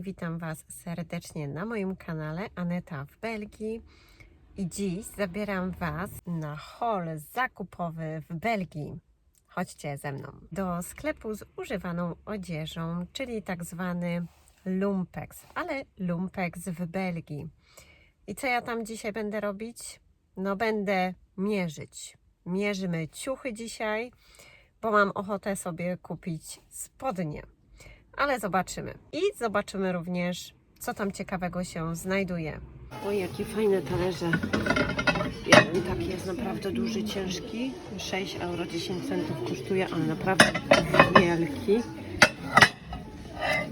Witam Was serdecznie na moim kanale Aneta w Belgii. I dziś zabieram Was na hol zakupowy w Belgii. Chodźcie ze mną do sklepu z używaną odzieżą, czyli tak zwany Lumpex, ale Lumpex w Belgii. I co ja tam dzisiaj będę robić? No, będę mierzyć. Mierzymy ciuchy dzisiaj, bo mam ochotę sobie kupić spodnie ale zobaczymy. I zobaczymy również, co tam ciekawego się znajduje. Oj, jakie fajne talerze. Jeden taki jest naprawdę duży, ciężki. 6 euro 10 centów kosztuje, ale naprawdę wielki.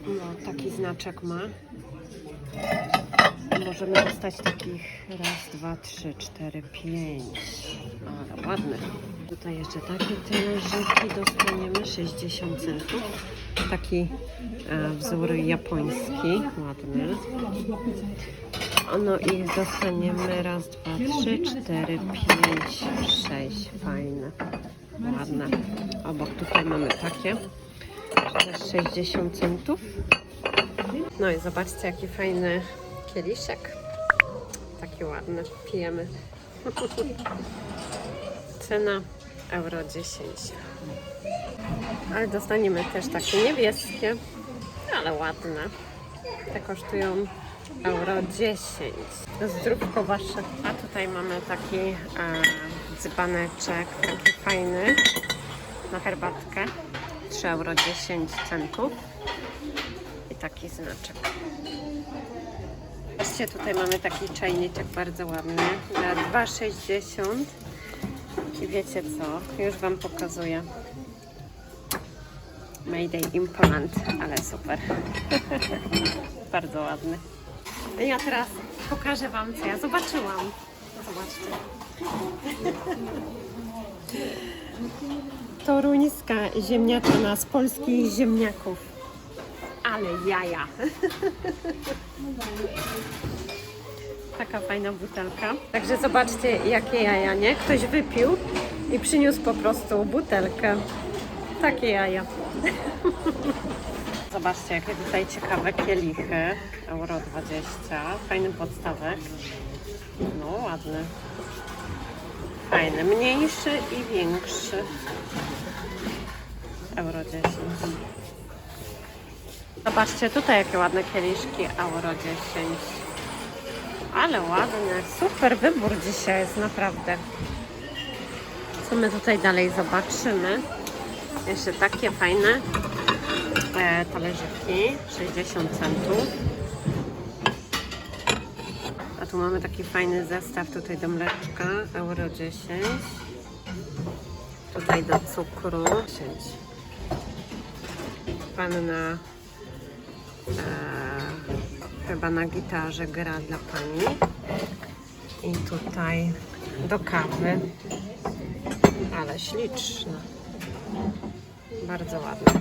No, taki znaczek ma. Możemy dostać takich raz, dwa, trzy, cztery, pięć. Ale ładne. Tutaj jeszcze takie talerzyki dostaniemy, 60 centów. Taki e, wzór japoński, ładny. No i dostaniemy raz, dwa, trzy, cztery, pięć, sześć. Fajne, ładne. Obok tutaj mamy takie, też 60 centów. No i zobaczcie, jaki fajny kieliszek. Taki ładny. Pijemy. Cena euro 10. Ale dostaniemy też takie niebieskie, ale ładne. Te kosztują euro 10. Zdrówko wasze. A tutaj mamy taki e, dzbaneczek, taki fajny na herbatkę. 3 euro 10 centów. I taki znaczek. Zobaczcie, tutaj mamy taki czajniczek bardzo ładny. Za 2,60 i wiecie co, już Wam pokazuję. Mayday in Poland, ale super. Bardzo ładny. Ja teraz pokażę Wam co ja zobaczyłam. Zobaczcie. Toruńska ziemniaczana z polskich ziemniaków ale jaja Taka fajna butelka. Także zobaczcie, jakie jaja, nie? Ktoś wypił i przyniósł po prostu butelkę. Takie jaja. Zobaczcie, jakie tutaj ciekawe kielichy. Euro 20. Fajny podstawek. No, ładny. Fajny. Mniejszy i większy. Euro 10. Zobaczcie, tutaj jakie ładne kieliszki. Euro 10. Ale ładne, super wybór dzisiaj jest naprawdę. Co my tutaj dalej zobaczymy? Jeszcze takie fajne e, talerzyki, 60 centów. A tu mamy taki fajny zestaw tutaj do mleczka, euro 10. Tutaj do cukru 10. Panna e, chyba na gitarze gra dla pani. I tutaj do kawy. Ale śliczna. Bardzo ładna.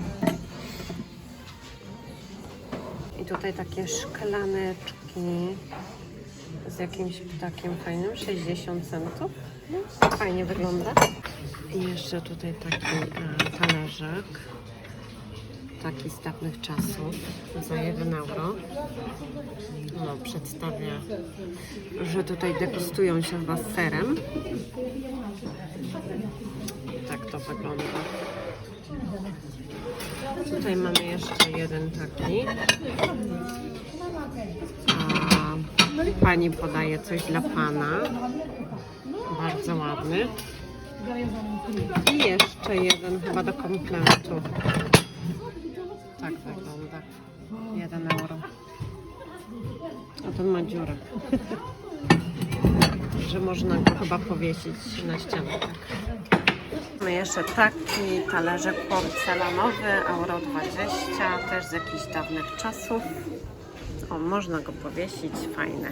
I tutaj takie szklaneczki z jakimś ptakiem fajnym, 60 centów. Fajnie wygląda. I jeszcze tutaj taki e, taki z dawnych czasów za 1 euro. No, przedstawia, że tutaj degustują się chyba serem. Tak to wygląda. Tutaj mamy jeszcze jeden taki. A pani podaje coś dla pana. Bardzo ładny. I jeszcze jeden chyba do kompletu. Tak wygląda. 1 euro. A ten ma dziurę. Że można go chyba powiesić na ścianę. Mamy jeszcze taki talerzek porcelanowy, euro 20, też z jakichś dawnych czasów. O, można go powiesić, fajne.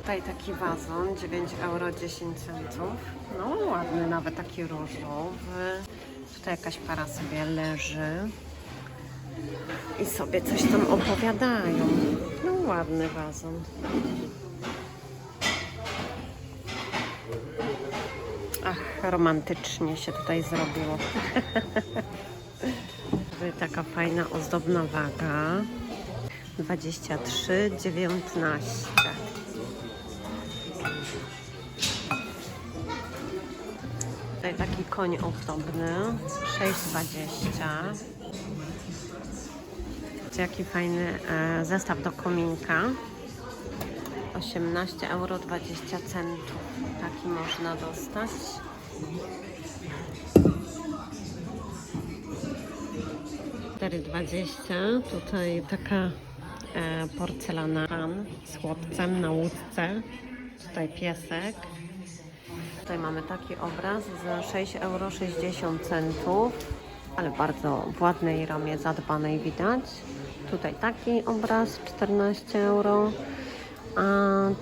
Tutaj taki wazon, 9 euro 10 centów. No ładny, nawet taki różowy. Jakaś para sobie leży i sobie coś tam opowiadają. No ładny wazon. Ach, romantycznie się tutaj zrobiło. Tutaj taka fajna, ozdobna waga. 23,19. Tutaj taki koń ozdobny. 6,20. Jaki fajny e, zestaw do kominka. 18 euro 20 centów. Taki można dostać. Dwadzieścia. Tutaj taka e, porcelana pan z chłopcem na łódce. Tutaj piesek. Tutaj mamy taki obraz za 6,60 euro, ale bardzo w ładnej ramie zadbanej widać. Tutaj taki obraz 14 euro, a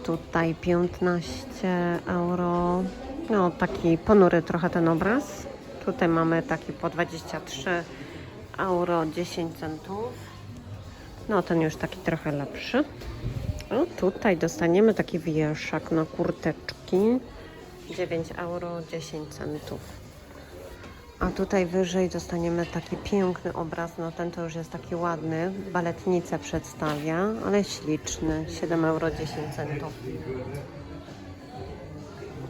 tutaj 15 euro. No taki ponury trochę ten obraz. Tutaj mamy taki po 23 euro 10 centów. No ten już taki trochę lepszy. O, tutaj dostaniemy taki wieszak na kurteczki. 9 euro 10 centów. A tutaj wyżej dostaniemy taki piękny obraz. No ten to już jest taki ładny. Baletnicę przedstawia, ale śliczny. 7 euro 10 centów.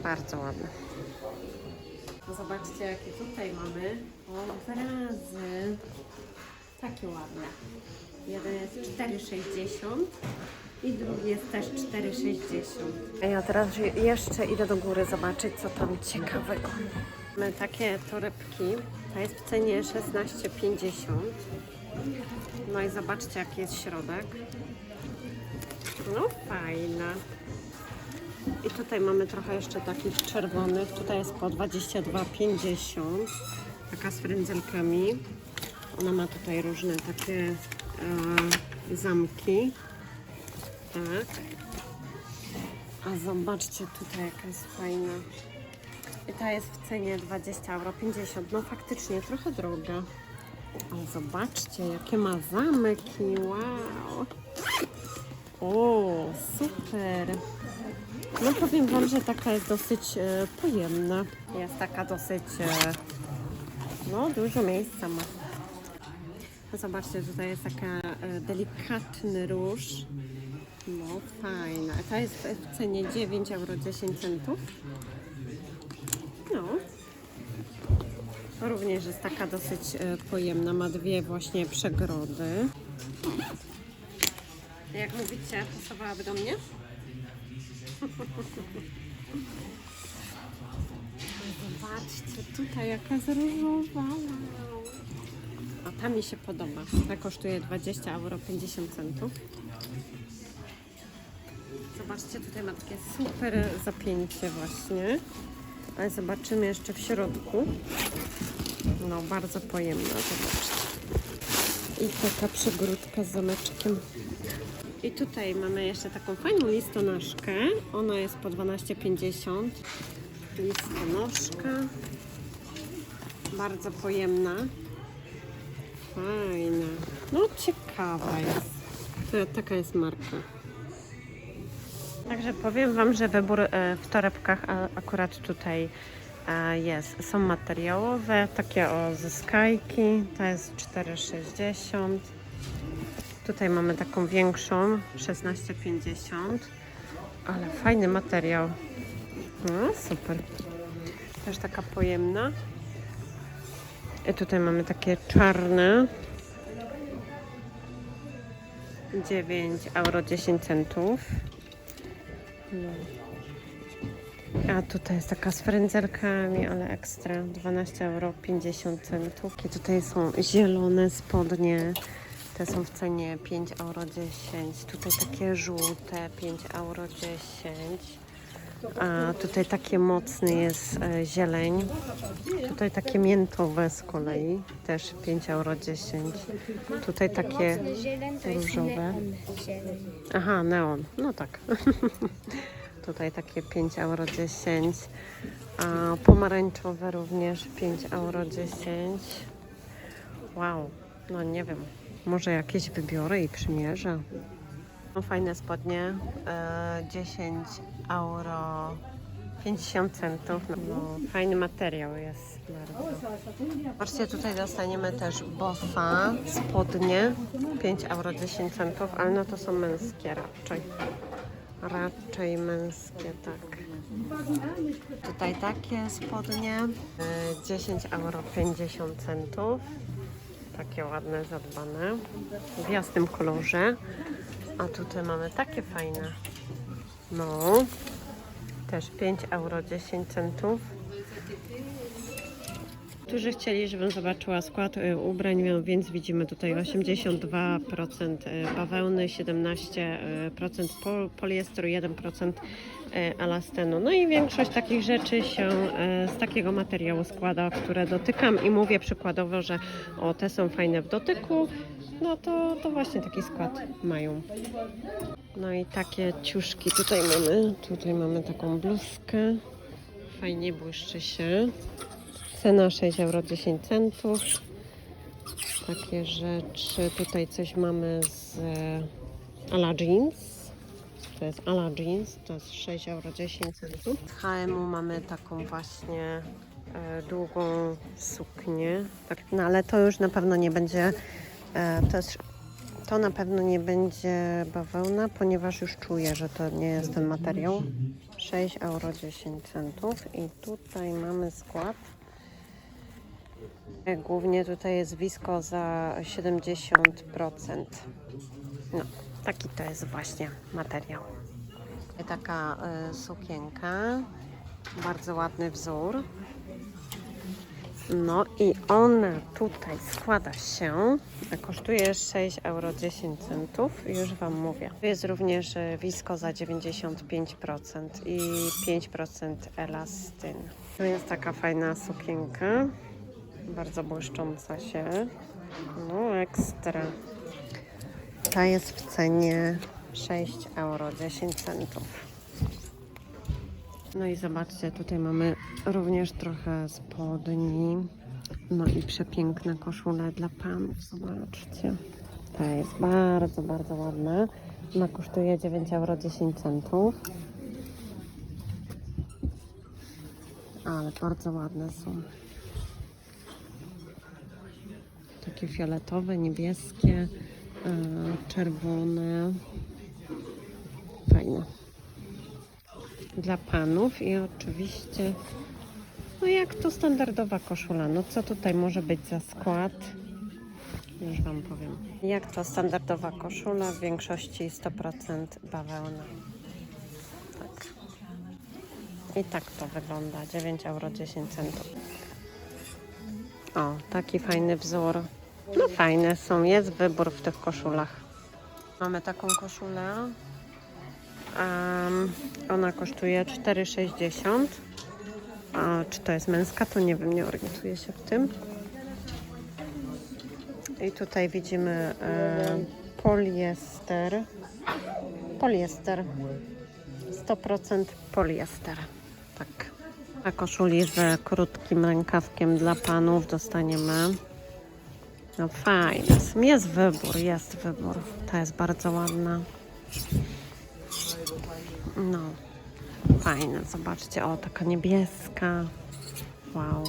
Bardzo ładny. Zobaczcie, jakie tutaj mamy obrazy. Takie ładne. Jeden jest 4,60 i drugi jest też 4,60. A ja teraz jeszcze idę do góry zobaczyć, co tam ciekawego. Mamy takie torebki. Ta jest w cenie 16,50. No i zobaczcie, jaki jest środek. No fajna. I tutaj mamy trochę jeszcze takich czerwonych. Tutaj jest po 22,50. Taka z frędzelkami. Ona ma tutaj różne takie e, zamki. Tak. A zobaczcie tutaj jaka jest fajna. I ta jest w cenie 20 euro 50. No faktycznie trochę droga. Ale zobaczcie jakie ma zamki. Wow. O, super. No powiem Wam, że taka jest dosyć e, pojemna. Jest taka dosyć, e, no dużo miejsca ma. Zobaczcie, tutaj jest taka e, delikatny róż. No fajna. Ta jest w cenie 9 euro 10 centów. No. Również jest taka dosyć e, pojemna. Ma dwie właśnie przegrody. Jak mówicie, pasowałaby do mnie? Zobaczcie, tutaj jaka zróżowa. A ta mi się podoba. Ta kosztuje 20 euro 50 centów. Zobaczcie, tutaj ma takie super zapięcie właśnie. Ale zobaczymy jeszcze w środku. No, bardzo pojemna, zobaczcie. I taka przegródka z zameczkiem. I tutaj mamy jeszcze taką fajną listonoszkę. Ona jest po 12,50. Listonoszka. Bardzo pojemna. Fajna. No ciekawa jest. To, taka jest marka. Także powiem Wam, że wybór e, w torebkach akurat tutaj e, jest. Są materiałowe, takie o ze skajki. To jest 4,60. Tutaj mamy taką większą, 16,50. Ale fajny materiał. No, super. Też taka pojemna. I tutaj mamy takie czarne. 9 euro 10 centów. No. A tutaj jest taka z frędzelkami, ale ekstra. 12 euro 50 centów. I tutaj są zielone spodnie. Te są w cenie 5 euro 10. Tutaj takie żółte 5 euro 10. A tutaj takie mocny jest e, zieleń. Tutaj takie miętowe z kolei. Też 5 euro 10. Tutaj takie różowe. Aha, neon. No tak. Tutaj takie 5 euro 10. A pomarańczowe również 5 euro 10. Wow, no nie wiem. Może jakieś wybiorę i przymierzę. No, fajne spodnie. E, 10 euro 50 centów. No, fajny materiał jest bardzo. Patrzcie, tutaj dostaniemy też bossa, spodnie, 5 euro 10 centów, ale no to są męskie raczej. Raczej męskie, tak. Tutaj takie spodnie, y, 10 euro 50 centów. Takie ładne, zadbane, w jasnym kolorze. A tutaj mamy takie fajne. No, też 5 euro 10 centów. Którzy chcieli, żebym zobaczyła skład y, ubrań, więc widzimy tutaj 82% y, bawełny, 17% pol- poliestru, 1% y, elastanu. No i większość takich rzeczy się z takiego materiału składa, które dotykam i mówię przykładowo, że o, te są fajne w dotyku, no to, to właśnie taki skład mają. No i takie ciuszki tutaj mamy. Tutaj mamy taką bluzkę. Fajnie błyszczy się. Cena 6 euro 10 centów. Takie rzeczy. Tutaj coś mamy z e, Ala Jeans. To jest Ala Jeans. To jest 6 euro 10 centów. Z H&M mamy taką właśnie e, długą suknię. Tak, no ale to już na pewno nie będzie. E, to to na pewno nie będzie bawełna, ponieważ już czuję, że to nie jest ten materiał. 6 euro 10 centów i tutaj mamy skład. Głównie tutaj jest wisko za 70%. No, taki to jest właśnie materiał. Taka y, sukienka, bardzo ładny wzór. No i ona tutaj składa się, kosztuje 6 euro 10 centów, już Wam mówię. Tu jest również e, wisko za 95% i 5% elastyn. Tu jest taka fajna sukienka, bardzo błyszcząca się. No ekstra. Ta jest w cenie 6 euro 10 centów. No i zobaczcie, tutaj mamy również trochę spodni. No i przepiękne koszule dla panów. Zobaczcie. Ta jest bardzo, bardzo ładna. Ona kosztuje 9 euro 10 centów. Ale bardzo ładne są. Takie fioletowe, niebieskie, yy, czerwone. Fajne dla panów i oczywiście no jak to standardowa koszula. No co tutaj może być za skład? Już wam powiem. Jak to standardowa koszula? W większości 100% bawełna tak. I tak to wygląda. 9 euro 10 centów. O taki fajny wzór. No fajne są. Jest wybór w tych koszulach. Mamy taką koszulę Um, ona kosztuje 4,60. A czy to jest męska, to nie wiem, nie orientuję się w tym. I tutaj widzimy e, poliester. Poliester. 100% poliester. Tak. A koszuli z krótkim rękawkiem dla panów dostaniemy. No fajne. Jest wybór, jest wybór. Ta jest bardzo ładna. No, fajne, zobaczcie, o, taka niebieska. Wow.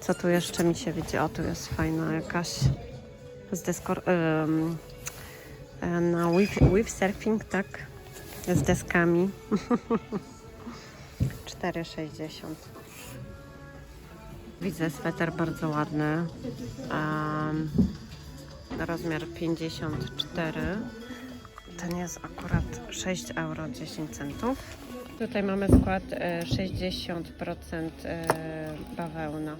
Co tu jeszcze mi się widzi? O, tu jest fajna jakaś z deskor... Um, na wave surfing, tak? Z deskami. 4,60. Widzę sweter bardzo ładny. Um, rozmiar 54. Ten jest akurat 6 euro 10 centów. Tutaj mamy skład e, 60% e, bawełna.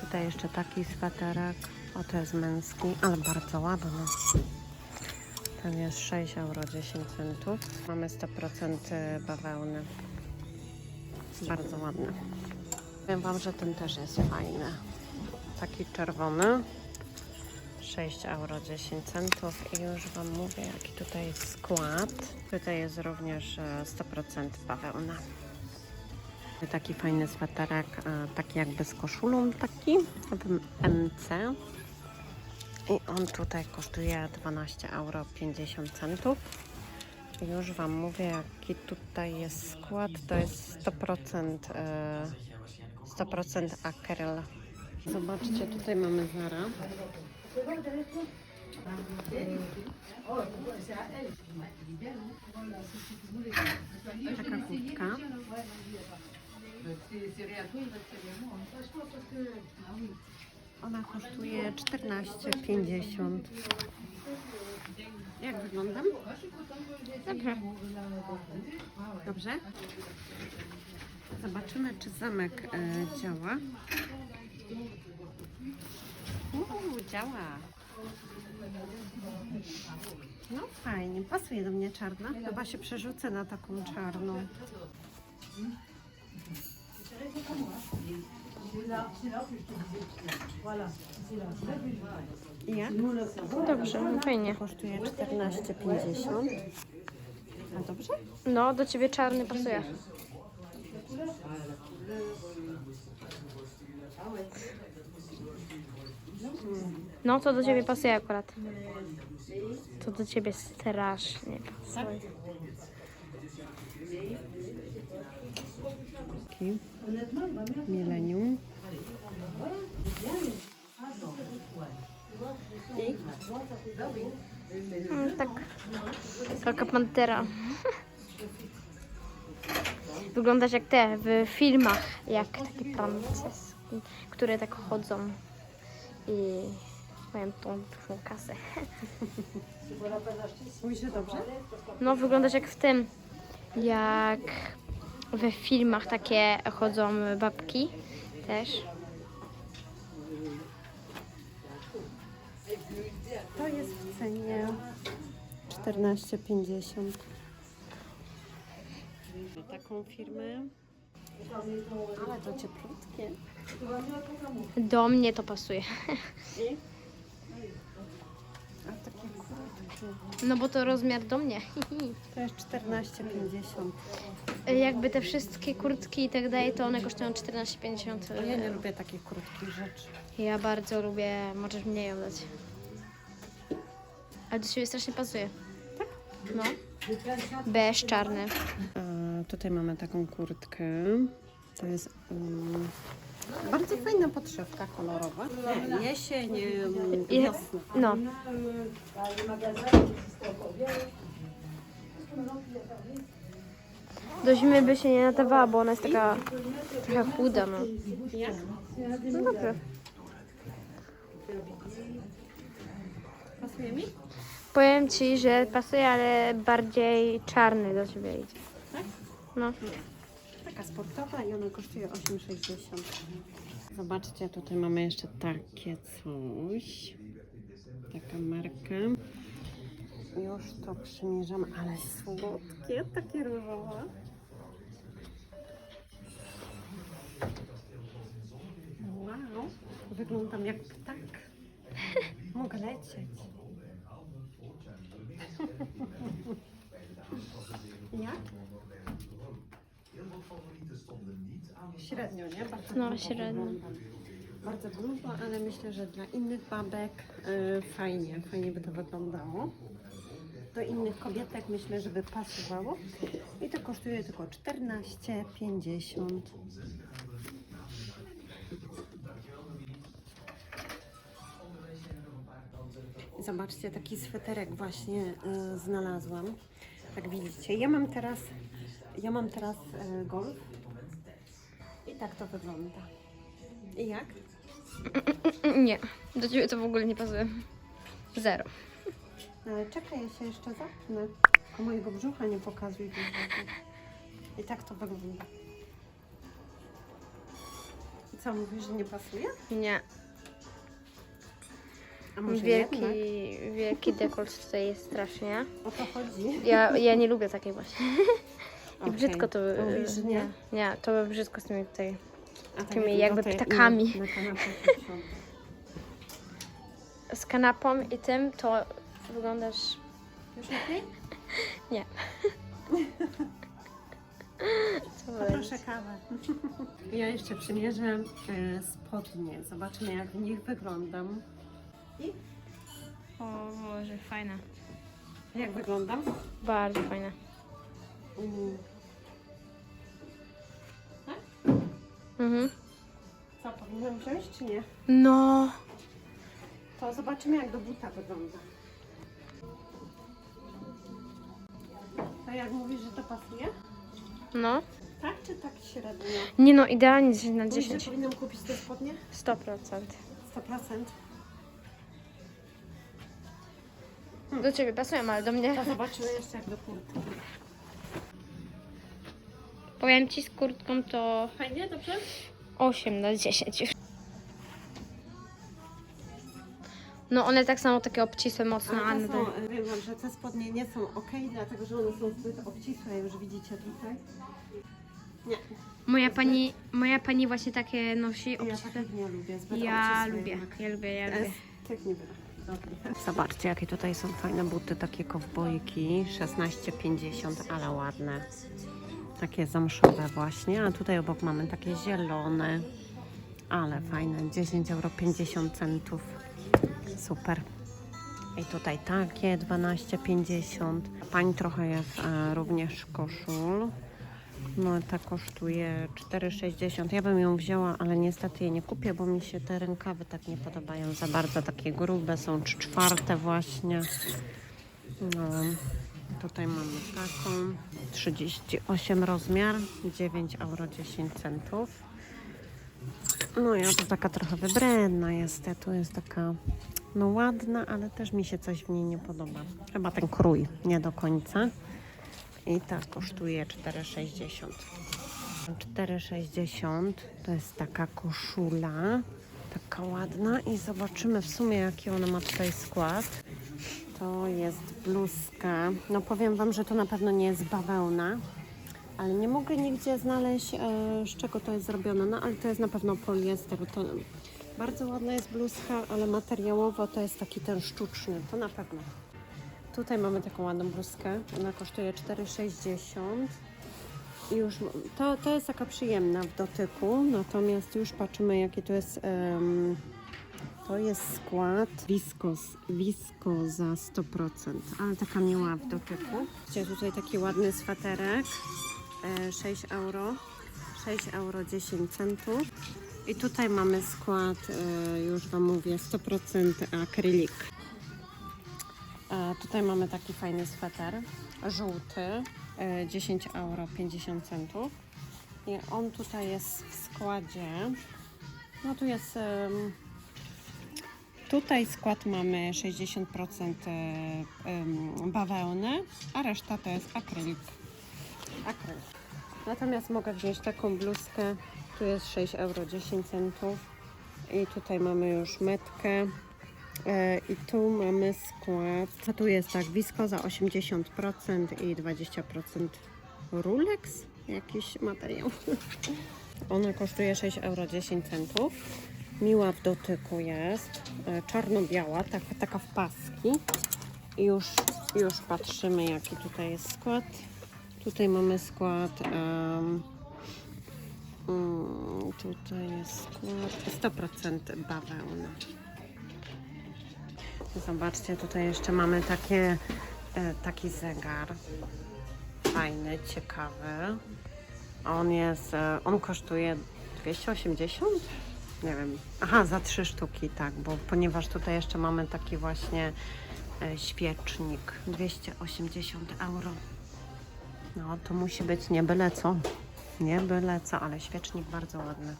Tutaj jeszcze taki sweterek. O, to jest męski, ale bardzo ładny. Ten jest 6 euro 10 centów. Mamy 100% e, bawełny. Bardzo ładny. Powiem Wam, że ten też jest fajny. Taki czerwony. 6 euro 10 centów i już Wam mówię jaki tutaj jest skład. Tutaj jest również e, 100% bawełna. Taki fajny sweterek, e, taki jakby z koszulą taki, w MC. I on tutaj kosztuje 12 euro 50 centów. Już Wam mówię, jaki tutaj jest skład. To jest 100%, e, 100% akryl. Zobaczcie, tutaj mamy Zara. Taka kurtka. Ona kosztuje 14,50. Jak wyglądam? Dobrze. Dobrze? Zobaczymy, czy zamek e, działa. Działa. No fajnie, pasuje do mnie czarna. Chyba się przerzucę na taką czarną. Jak? Dobrze, fajnie. Kosztuje 14,50. A dobrze? No, do ciebie czarny pasuje. No, to do ciebie pasuje akurat. To do ciebie strasznie pasuje. Taki milenium. Mm, tak. Taka pantera. Wyglądasz jak te w filmach, jak takie pranceski, które tak chodzą i mają tą dużą kasę. mówi się dobrze? No, wyglądasz jak w tym, jak we filmach takie chodzą babki też. To jest w cenie 14,50. Taką firmę. Ale to cieplutkie. Do mnie to pasuje. A takie. No bo to rozmiar do mnie. To jest 14,50. Jakby te wszystkie kurtki i tak dalej, to one kosztują 14,50. A ja nie lubię takich krótkich rzeczy. Ja bardzo lubię, możesz mnie ją dać. Ale do siebie strasznie pasuje. Tak? No. Beż czarny. A tutaj mamy taką kurtkę. To jest um, bardzo fajna podszewka kolorowa. Jesień, wiosna. No. Do zimy by się nie nadawała, bo ona jest taka trochę chuda, no. No dobrze. Pasuje mi? Powiem Ci, że pasuje, ale bardziej czarny do Ciebie idzie. Tak? No. Taka sportowa i ona kosztuje 8,60. Zobaczcie, tutaj mamy jeszcze takie coś. Taka marka. Już to przymierzam, ale słodkie, takie różowe. Wow, wyglądam jak ptak. Mogę lecieć. Jak? Średnio, nie? Bardzo No, grubo średnio. wygląda. Bardzo grubo, ale myślę, że dla innych babek y, fajnie, fajnie by to wyglądało. Do innych kobietek myślę, że by pasowało. I to kosztuje tylko 14,50. Zobaczcie, taki sweterek właśnie y, znalazłam. Tak widzicie, ja mam teraz, ja mam teraz y, golf i tak to wygląda. I jak? Nie, do Ciebie to w ogóle nie pasuje. Zero. No ale czekaj, ja się jeszcze zapnę. Tylko mojego brzucha nie pokazuj. I tak to wygląda. I co, mówisz, że nie pasuje? Nie. A może Wielki, jednak? wielki dekolt tutaj jest strasznie. O to chodzi. Ja, ja nie lubię takiej właśnie. I Okej. brzydko to... Mówisz, że nie? Nie, to by brzydko z tymi tutaj. A tak Tymi jak jakby tutaj ptakami. Na, na. Z kanapą i tym to wyglądasz... Już lepiej? Nie. Co Poproszę kawę. Ja jeszcze przymierzę e, spodnie. Zobaczymy, jak w nich wyglądam. O Boże, fajne. Jak wyglądam? Bardzo fajne. Mm. Mhm. Co, powinnam wziąć czy nie? No. To zobaczymy jak do buta wygląda. To jak mówisz, że to pasuje? No. Tak czy tak średnio? Nie no, idealnie 10 na Mówisz, że 10. powinnam kupić te spodnie? 100%. 100%. Do ciebie pasują, ale do mnie. To zobaczymy jeszcze jak do kurtki. Powiem ci z kurtką to Fajnie, dobrze? 8 na 10 już. No one tak samo takie obcisłe mocno, Ale są, e, wiem wam, że te spodnie nie są ok, dlatego że one są zbyt obcisłe, już widzicie tutaj. Nie, moja pani, moja pani właśnie takie nosi ja obcisłe. takich nie lubię, zbyt Ja obcisłe lubię, jednak. ja lubię, ja lubię. Tych nie biorę. Zobaczcie, jakie tutaj są fajne buty, takie kowbojki, 16,50, ale ładne. Takie zamszowe właśnie, a tutaj obok mamy takie zielone, ale fajne, 10 euro 50 centów. Super. I tutaj takie 12,50. Pani trochę jest e, również koszul. No ta kosztuje 4,60. Ja bym ją wzięła, ale niestety jej nie kupię, bo mi się te rękawy tak nie podobają za bardzo. Takie grube są, czy czwarte właśnie. No, tutaj mamy taką. 38 rozmiar, 9 euro 10 centów. No ja to taka trochę wybredna jest. Tu jest taka no ładna, ale też mi się coś w niej nie podoba. Chyba ten krój nie do końca. I ta kosztuje 4,60. 4,60 to jest taka koszula. Taka ładna i zobaczymy w sumie jaki ona ma tutaj skład. To jest bluzka. No powiem Wam, że to na pewno nie jest bawełna, ale nie mogę nigdzie znaleźć e, z czego to jest zrobione. No ale to jest na pewno poliester. To bardzo ładna jest bluzka, ale materiałowo to jest taki ten sztuczny. To na pewno. Tutaj mamy taką ładną bluzkę. Ona kosztuje 4,60. I już to, to jest taka przyjemna w dotyku, natomiast już patrzymy jaki to jest. em, to jest skład wiskos, wiskoza 100%, ale taka miła w dotyku. Widzicie tutaj taki ładny sweterek, e, 6 euro, 6 euro 10 centów. I tutaj mamy skład, e, już Wam mówię, 100% akrylik. E, tutaj mamy taki fajny sweter, żółty, e, 10 euro 50 centów. I on tutaj jest w składzie. No tu jest. Tutaj skład mamy 60% e, bawełny, a reszta to jest akrylik. Akryl. Natomiast mogę wziąć taką bluzkę. Tu jest 6 euro 10 centów. I tutaj mamy już metkę. E, I tu mamy skład. A tu jest tak, wiskoza 80% i 20% rulex, jakiś materiał. Ona kosztuje 6 euro 10 centów. Miła w dotyku jest, e, czarno-biała, tak, taka w paski. I już, już patrzymy jaki tutaj jest skład. Tutaj mamy skład. mm, tutaj jest skład 100% bawełna. Zobaczcie, tutaj jeszcze mamy takie, e, taki zegar. Fajny, ciekawy. On jest, e, on kosztuje 280? Nie wiem. Aha, za trzy sztuki, tak, bo ponieważ tutaj jeszcze mamy taki właśnie e, świecznik. 280 euro. No, to musi być nie byle co. Nie byle co, ale świecznik bardzo ładny.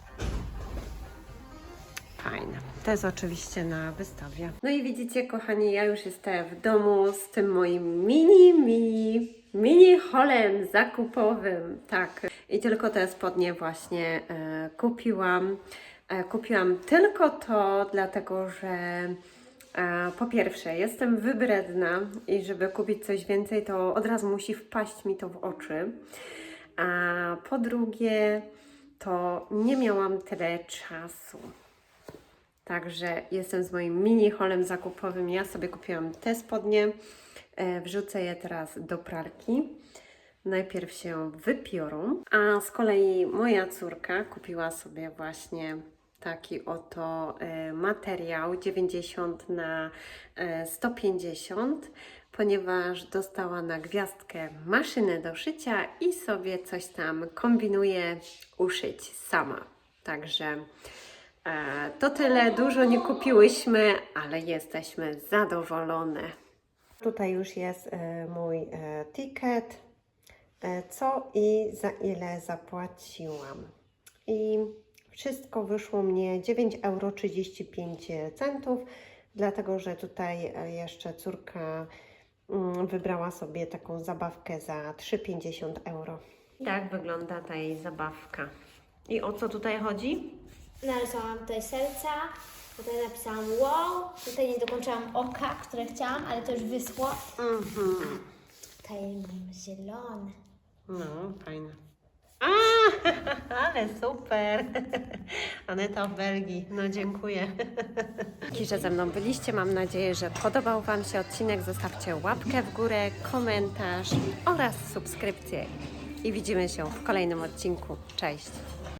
Fajne. To jest oczywiście na wystawie. No i widzicie, kochani, ja już jestem w domu z tym moim mini, mini, mini holem zakupowym. Tak. I tylko te spodnie właśnie e, kupiłam. E, kupiłam tylko to, dlatego że e, po pierwsze jestem wybredna i żeby kupić coś więcej, to od razu musi wpaść mi to w oczy. A po drugie, to nie miałam tyle czasu. Także jestem z moim mini holem zakupowym. Ja sobie kupiłam te spodnie. E, Wrzucę je teraz do pralki. Najpierw się wypiorą. A z kolei moja córka kupiła sobie właśnie taki oto e, materiał 90 na e, 150 ponieważ dostała na gwiazdkę maszynę do szycia i sobie coś tam kombinuje uszyć sama. Także e, to tyle, dużo nie kupiłyśmy, ale jesteśmy zadowolone. Tutaj już jest e, mój e, ticket, e, co i za ile zapłaciłam. I wszystko wyszło mnie 9,35 euro, dlatego że tutaj e, jeszcze córka mm, wybrała sobie taką zabawkę za 3,50 euro. Tak wygląda ta jej zabawka. I o co tutaj chodzi? Narysowałam tutaj serca, tutaj napisałam wow, tutaj nie dokończyłam oka, które chciałam, ale to już wyschło. Mhm. Tutaj mam zielone. No, fajne. A, ale super. Aneta w Belgii. No dziękuję. Dzięki, że ze mną byliście. Mam nadzieję, że podobał Wam się odcinek. Zostawcie łapkę w górę, komentarz oraz subskrypcję. I widzimy się w kolejnym odcinku. Cześć.